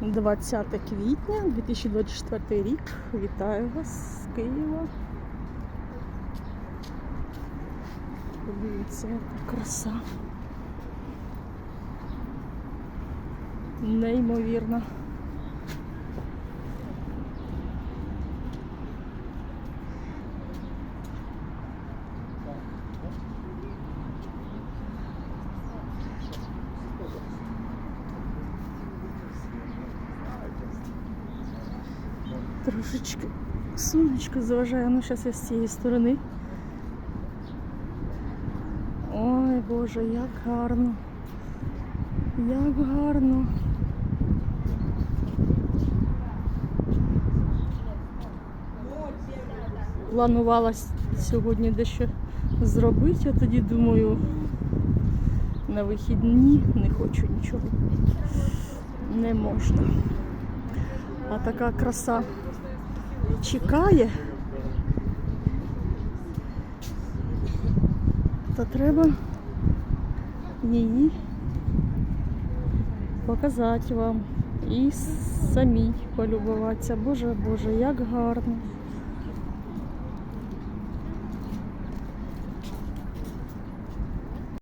20 квітня 2024 рік. Вітаю вас з Києва. Подивіться, яка краса. Неймовірно. Трошечки сонечко заважає, ну зараз я з цієї сторони. Ой, Боже, як гарно. Як гарно. Планувала сьогодні дещо зробити, а тоді думаю, на вихідні не хочу нічого. Не можна. А така краса чекає. То треба її показати вам і самій полюбуватися. Боже, Боже, як гарно.